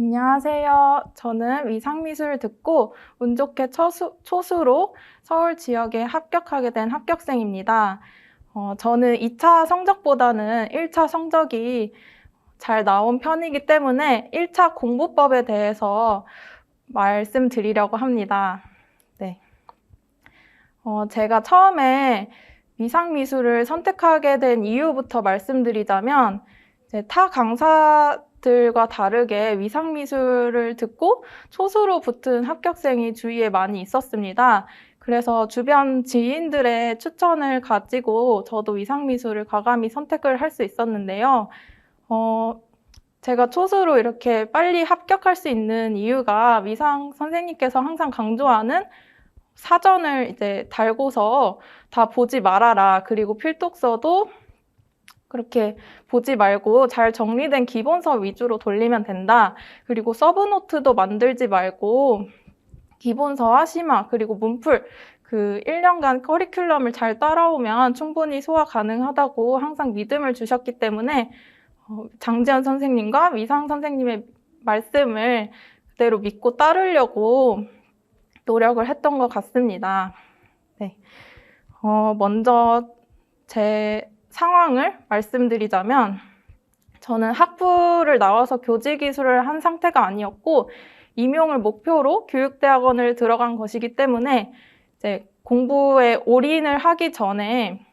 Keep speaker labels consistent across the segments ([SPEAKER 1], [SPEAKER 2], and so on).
[SPEAKER 1] 안녕하세요. 저는 위상미술을 듣고 운 좋게 초수, 초수로 서울 지역에 합격하게 된 합격생입니다. 어, 저는 2차 성적보다는 1차 성적이 잘 나온 편이기 때문에 1차 공부법에 대해서 말씀드리려고 합니다. 네. 어, 제가 처음에 위상미술을 선택하게 된 이유부터 말씀드리자면 타 강사 들과 다르게 위상미술을 듣고 초수로 붙은 합격생이 주위에 많이 있었습니다. 그래서 주변 지인들의 추천을 가지고 저도 위상미술을 과감히 선택을 할 수 있었는데요. 어, 제가 초수로 이렇게 빨리 합격할 수 있는 이유가 위상 선생님께서 항상 강조하는 사전을 이제 달고서 다 보지 말아라. 그리고 필독서도 그렇게 보지 말고 잘 정리된 기본서 위주로 돌리면 된다. 그리고 서브노트도 만들지 말고 기본서와 심화, 그리고 문풀, 그 1년간 커리큘럼을 잘 따라오면 충분히 소화 가능하다고 항상 믿음을 주셨기 때문에 어, 장지현 선생님과 위상 선생님의 말씀을 그대로 믿고 따르려고 노력을 했던 것 같습니다. 네. 어, 먼저 제 상황을 말씀드리자면 저는 학부를 나와서 교직 이수를 한 상태가 아니었고 임용을 목표로 교육대학원을 들어간 것이기 때문에 이제 공부에 올인을 하기 전에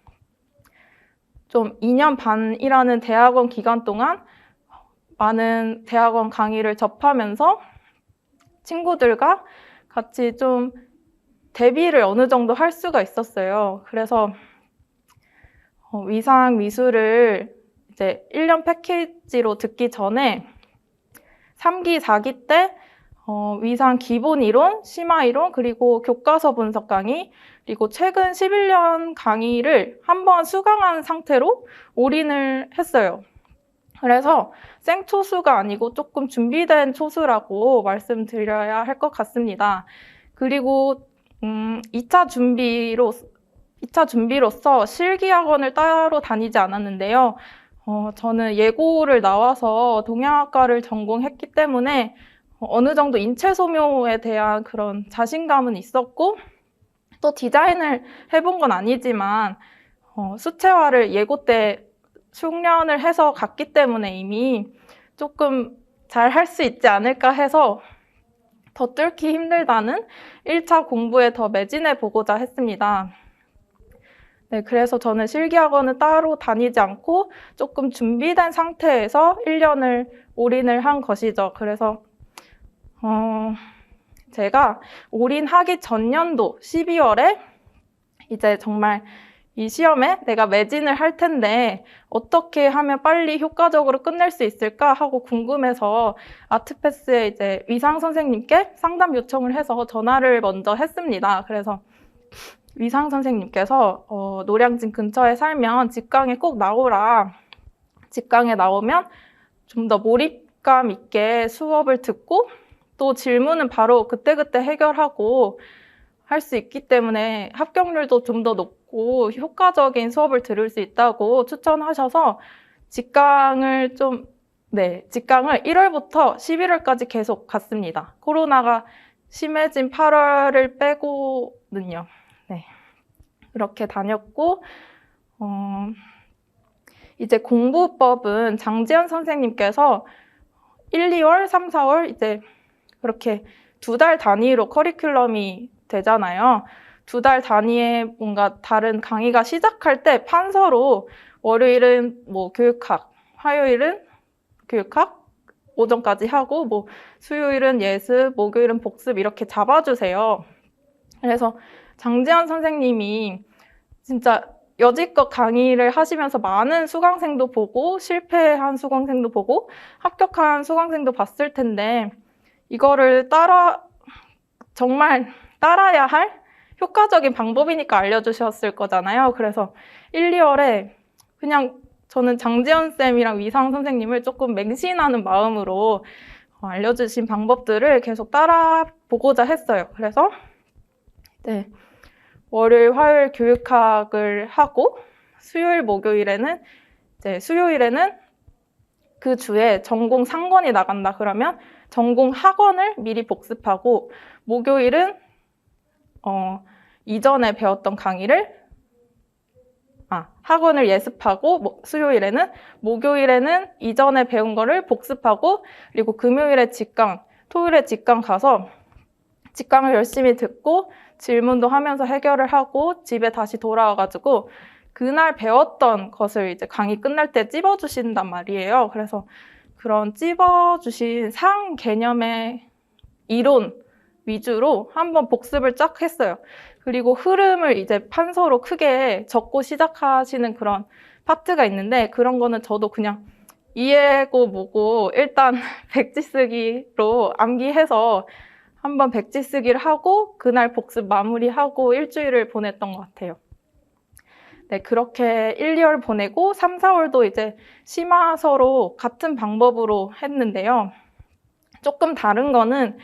[SPEAKER 1] 좀 2년 반이라는 대학원 기간 동안 많은 대학원 강의를 접하면서 친구들과 같이 좀 대비를 어느 정도 할 수가 있었어요. 그래서 어, 위상 미술을 이제 1년 패키지로 듣기 전에 3기, 4기 때 어, 위상 기본 이론, 심화 이론, 그리고 교과서 분석 강의, 그리고 최근 11년 강의를 한번 수강한 상태로 올인을 했어요. 그래서 생초수가 아니고 조금 준비된 초수라고 말씀드려야 할 것 같습니다. 그리고 음, 2차 준비로 2차 준비로서 실기학원을 따로 다니지 않았는데요. 어, 저는 예고를 나와서 동양학과를 전공했기 때문에 어느 정도 인체 소묘에 대한 그런 자신감은 있었고 또 디자인을 해본 건 아니지만 어, 수채화를 예고 때 숙련을 해서 갔기 때문에 이미 조금 잘 할 수 있지 않을까 해서 더 뚫기 힘들다는 1차 공부에 더 매진해 보고자 했습니다. 네, 그래서 저는 실기학원을 따로 다니지 않고 조금 준비된 상태에서 1년을 올인을 한 것이죠. 그래서 어, 제가 올인하기 전년도 12월에 이제 정말 이 시험에 내가 매진을 할 텐데 어떻게 하면 빨리 효과적으로 끝낼 수 있을까 하고 궁금해서 아트패스에 이제 위상 선생님께 상담 요청을 해서 전화를 먼저 했습니다. 그래서 위상 선생님께서 어, 노량진 근처에 살면 직강에 꼭 나오라. 직강에 나오면 좀 더 몰입감 있게 수업을 듣고 또 질문은 바로 그때그때 해결하고 할 수 있기 때문에 합격률도 좀 더 높고 효과적인 수업을 들을 수 있다고 추천하셔서 직강을 좀, 네, 직강을 1월부터 11월까지 계속 갔습니다. 코로나가 심해진 8월을 빼고는요. 네. 그렇게 다녔고, 어, 이제 공부법은 장지현 선생님께서 1, 2월, 3, 4월 이제 그렇게 두 달 단위로 커리큘럼이 되잖아요. 두 달 단위의 뭔가 다른 강의가 시작할 때 판서로 월요일은 뭐 교육학, 화요일은 교육학, 오전까지 하고 뭐 수요일은 예습, 목요일은 복습 이렇게 잡아주세요. 그래서 장지현 선생님이 진짜 여지껏 강의를 하시면서 많은 수강생도 보고 실패한 수강생도 보고 합격한 수강생도 봤을 텐데 이거를 따라 정말 따라야 할 효과적인 방법이니까 알려주셨을 거잖아요. 그래서 1, 2월에 그냥 저는 장지현 쌤이랑 위상 선생님을 조금 맹신하는 마음으로 어, 알려주신 방법들을 계속 따라 보고자 했어요. 그래서 네, 월요일, 화요일 교육학을 하고 수요일, 목요일에는 이제 수요일에는 그 주에 전공 상권이 나간다 그러면 전공 학원을 미리 복습하고 목요일은 어, 이전에 배웠던 강의를 아, 학원을 예습하고 뭐, 수요일에는 목요일에는 이전에 배운 거를 복습하고 그리고 금요일에 직강, 토요일에 직강 가서 직강을 열심히 듣고 질문도 하면서 해결을 하고 집에 다시 돌아와가지고 그날 배웠던 것을 이제 강의 끝날 때 찝어주신단 말이에요. 그래서 그런 찝어주신 상 개념의 이론 위주로 한번 복습을 쫙 했어요. 그리고 흐름을 이제 판서로 크게 적고 시작하시는 그런 파트가 있는데 그런 거는 저도 그냥 이해고 뭐고 일단 백지 쓰기로 암기해서 한번 백지 쓰기를 하고 그날 복습 마무리하고 일주일을 보냈던 것 같아요. 네, 그렇게 1, 2월 보내고 3, 4월도 이제 심화서로 같은 방법으로 했는데요. 조금 다른 거는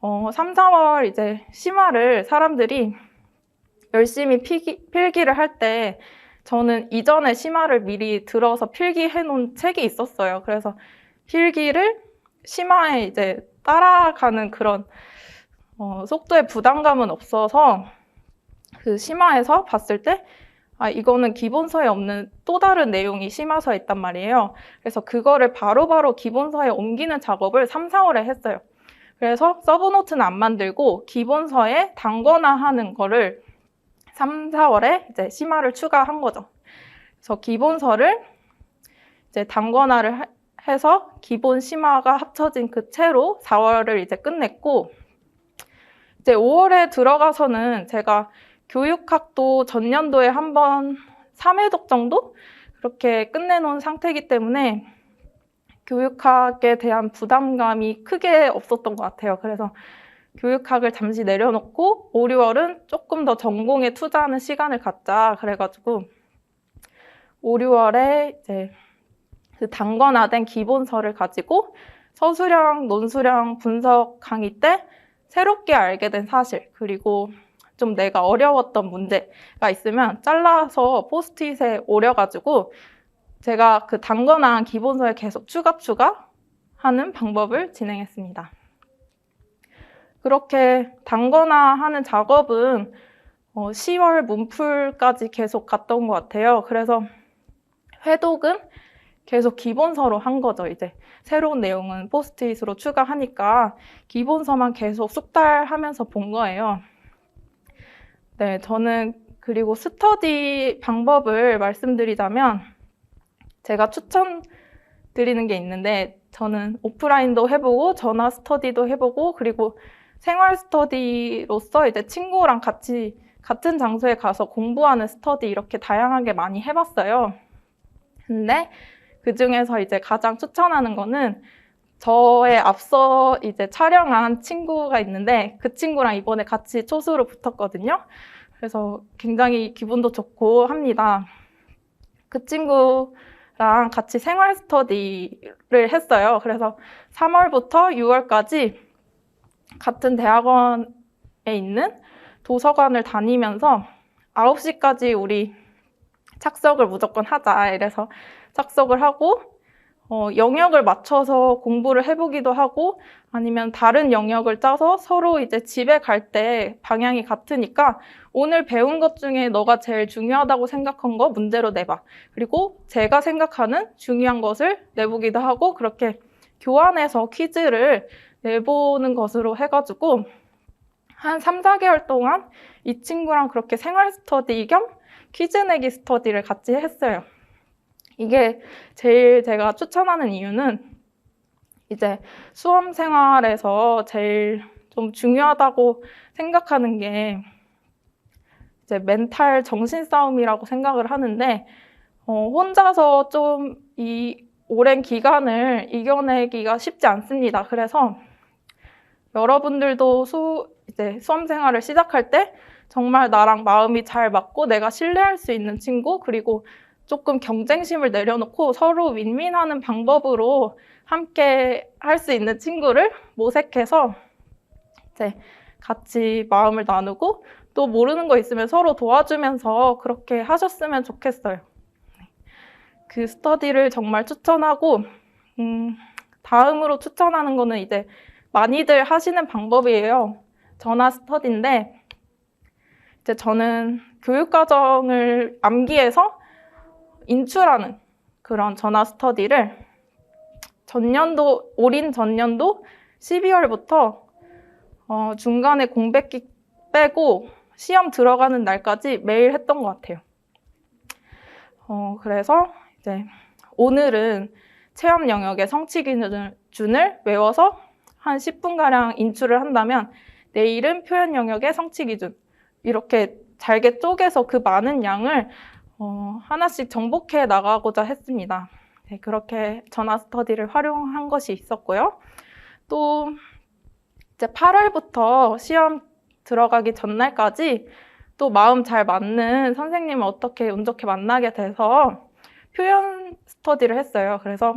[SPEAKER 1] 어, 3, 4월 이제 심화를 사람들이 열심히 필기, 필기를 할 때 저는 이전에 심화를 미리 들어서 필기해 놓은 책이 있었어요. 그래서 필기를 심화에 이제 따라가는 그런 어, 속도의 부담감은 없어서 그 심화에서 봤을 때 아, 이거는 기본서에 없는 또 다른 내용이 심화서에 있단 말이에요. 그래서 그거를 바로 바로 기본서에 옮기는 작업을 3, 4월에 했어요. 그래서 서브노트는 안 만들고 기본서에 단권화하는 거를 3, 4월에 이제 심화를 추가한 거죠. 그래서 기본서를 이제 단권화를 하- 해서 기본 심화가 합쳐진 그 채로 4월을 이제 끝냈고 이제 5월에 들어가서는 제가 교육학도 전년도에 한 번 3회독 정도 그렇게 끝내놓은 상태이기 때문에 교육학에 대한 부담감이 크게 없었던 것 같아요. 그래서 교육학을 잠시 내려놓고 5, 6월은 조금 더 전공에 투자하는 시간을 갖자. 그래가지고 5, 6월에 이제 그 단권화된 기본서를 가지고 서술형, 논술형 분석 강의 때 새롭게 알게 된 사실, 그리고 좀 내가 어려웠던 문제가 있으면 잘라서 포스트잇에 오려가지고 제가 그 단권화한 기본서에 계속 추가 추가 하는 방법을 진행했습니다. 그렇게 단권화하는 작업은 어, 10월 문풀까지 계속 갔던 것 같아요. 그래서 회독은 계속 기본서로 한 거죠. 이제 새로운 내용은 포스트잇으로 추가하니까 기본서만 계속 숙달하면서 본 거예요. 네, 저는 그리고 스터디 방법을 말씀드리자면 제가 추천드리는 게 있는데 저는 오프라인도 해보고 전화 스터디도 해보고 그리고 생활 스터디로서 이제 친구랑 같이 같은 장소에 가서 공부하는 스터디 이렇게 다양하게 많이 해봤어요. 근데 그 중에서 이제 가장 추천하는 거는 저의 앞서 이제 촬영한 친구가 있는데 그 친구랑 이번에 같이 초수로 붙었거든요. 그래서 굉장히 기분도 좋고 합니다. 그 친구랑 같이 생활 스터디를 했어요. 그래서 3월부터 6월까지 같은 대학원에 있는 도서관을 다니면서 9시까지 우리 착석을 무조건 하자. 이래서 착석을 하고 어, 영역을 맞춰서 공부를 해보기도 하고 아니면 다른 영역을 짜서 서로 이제 집에 갈 때 방향이 같으니까 오늘 배운 것 중에 너가 제일 중요하다고 생각한 거 문제로 내봐. 그리고 제가 생각하는 중요한 것을 내보기도 하고 그렇게 교환해서 퀴즈를 내보는 것으로 해가지고 한 3, 4개월 동안 이 친구랑 그렇게 생활 스터디 겸 퀴즈 내기 스터디를 같이 했어요. 이게 제일 제가 추천하는 이유는 이제 수험 생활에서 제일 좀 중요하다고 생각하는 게 이제 멘탈 정신 싸움이라고 생각을 하는데 어, 혼자서 좀 이 오랜 기간을 이겨내기가 쉽지 않습니다. 그래서 여러분들도 수 이제 수험 생활을 시작할 때 정말 나랑 마음이 잘 맞고 내가 신뢰할 수 있는 친구 그리고 조금 경쟁심을 내려놓고 서로 윈윈하는 방법으로 함께 할 수 있는 친구를 모색해서 이제 같이 마음을 나누고 또 모르는 거 있으면 서로 도와주면서 그렇게 하셨으면 좋겠어요. 그 스터디를 정말 추천하고 음, 다음으로 추천하는 거는 이제 많이들 하시는 방법이에요. 전화 스터디인데, 이제 저는 교육과정을 암기해서 인출하는 그런 전화 스터디를 전년도, 올인 전년도 12월부터 어, 중간에 공백기 빼고 시험 들어가는 날까지 매일 했던 것 같아요. 어, 그래서 이제 오늘은 체험 영역의 성취 기준을 외워서 한 10분가량 인출을 한다면 내일은 표현 영역의 성취 기준 이렇게 잘게 쪼개서 그 많은 양을 어, 하나씩 정복해 나가고자 했습니다. 네, 그렇게 전화 스터디를 활용한 것이 있었고요. 또 이제 8월부터 시험 들어가기 전날까지 또 마음 잘 맞는 선생님을 어떻게 운 좋게 만나게 돼서 표현 스터디를 했어요. 그래서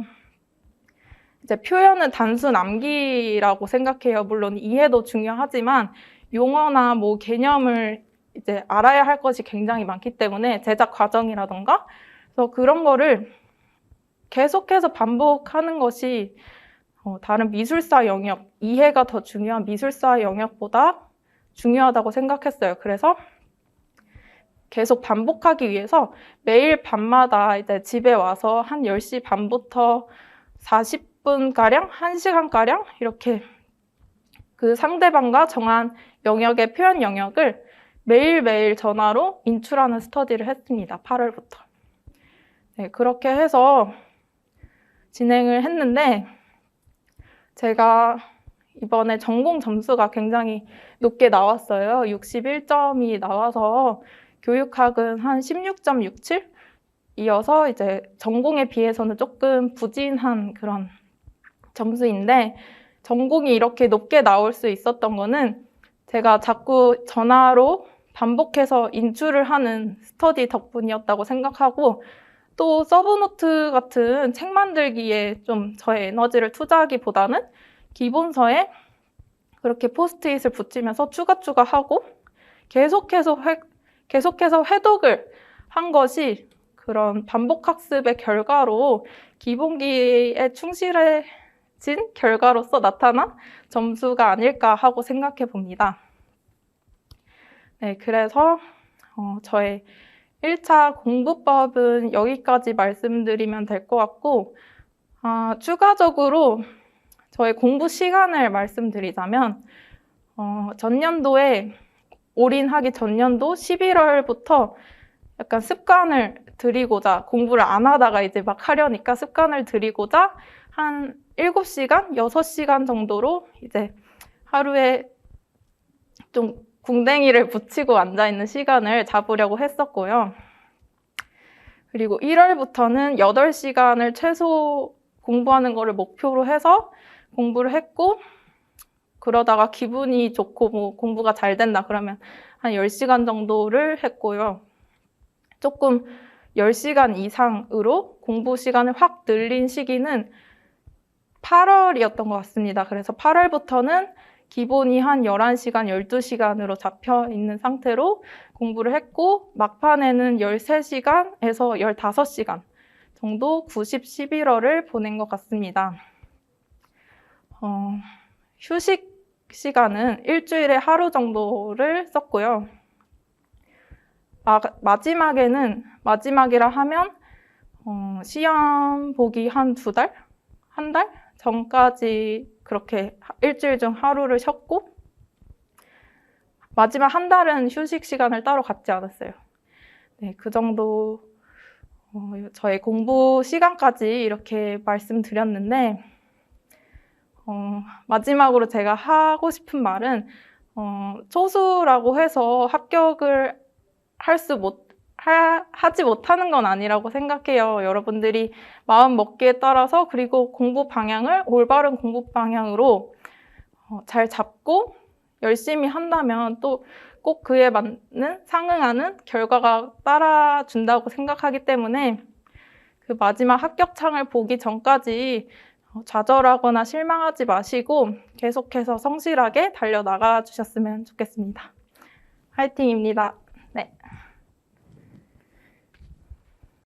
[SPEAKER 1] 이제 표현은 단순 암기라고 생각해요. 물론 이해도 중요하지만 용어나 뭐 개념을 이제 알아야 할 것이 굉장히 많기 때문에 제작 과정이라던가 그래서 그런 거를 계속해서 반복하는 것이 어, 다른 미술사 영역, 이해가 더 중요한 미술사 영역보다 중요하다고 생각했어요. 그래서 계속 반복하기 위해서 매일 밤마다 이제 집에 와서 한 10시 반부터 40분가량, 1시간가량 이렇게 그 상대방과 정한 영역의 표현 영역을 매일매일 전화로 인출하는 스터디를 했습니다. 8월부터. 네, 그렇게 해서 진행을 했는데 제가 이번에 전공 점수가 굉장히 높게 나왔어요. 61점이 나와서 교육학은 한 16.67 이어서 이제 전공에 비해서는 조금 부진한 그런 점수인데 전공이 이렇게 높게 나올 수 있었던 거는 제가 자꾸 전화로 반복해서 인출을 하는 스터디 덕분이었다고 생각하고 또 서브노트 같은 책 만들기에 좀 저의 에너지를 투자하기보다는 기본서에 그렇게 포스트잇을 붙이면서 추가 추가 하고 계속해서 회, 계속해서 회독을 한 것이 그런 반복 학습의 결과로 기본기에 충실해 진 결과로서 나타난 점수가 아닐까 하고 생각해 봅니다. 네, 그래서 어, 저의 1차 공부법은 여기까지 말씀드리면 될 것 같고, 아, 추가적으로 저의 공부 시간을 말씀드리자면, 어, 전년도에 올인하기 전년도 11월부터 약간 습관을 들이고자 공부를 안 하다가 이제 막 하려니까 습관을 들이고자 한 7시간, 6시간 정도로 이제 하루에 좀 궁뎅이를 붙이고 앉아있는 시간을 잡으려고 했었고요. 그리고 1월부터는 8시간을 최소 공부하는 거를 목표로 해서 공부를 했고, 그러다가 기분이 좋고 뭐 공부가 잘 된다 그러면 한 10시간 정도를 했고요. 조금 10시간 이상으로 공부 시간을 확 늘린 시기는 8월이었던 것 같습니다. 그래서 8월부터는 기본이 한 11시간, 12시간으로 잡혀 있는 상태로 공부를 했고, 막판에는 13시간에서 15시간 정도 90, 11월을 보낸 것 같습니다. 어, 휴식 시간은 일주일에 하루 정도를 썼고요. 마, 마지막에는, 마지막이라 하면, 어, 시험 보기 한 두 달? 한 달? 전까지 그렇게 일주일 중 하루를 쉬었고, 마지막 한 달은 휴식 시간을 따로 갖지 않았어요. 네, 그 정도 어, 저의 공부 시간까지 이렇게 말씀드렸는데, 어, 마지막으로 제가 하고 싶은 말은, 어, 초수라고 해서 합격을 할 수 못, 하, 하지 못하는 건 아니라고 생각해요. 여러분들이 마음 먹기에 따라서 그리고 공부 방향을 올바른 공부 방향으로 어, 잘 잡고 열심히 한다면 또 꼭 그에 맞는 상응하는 결과가 따라준다고 생각하기 때문에 그 마지막 합격창을 보기 전까지 어, 좌절하거나 실망하지 마시고 계속해서 성실하게 달려나가 주셨으면 좋겠습니다. 화이팅입니다.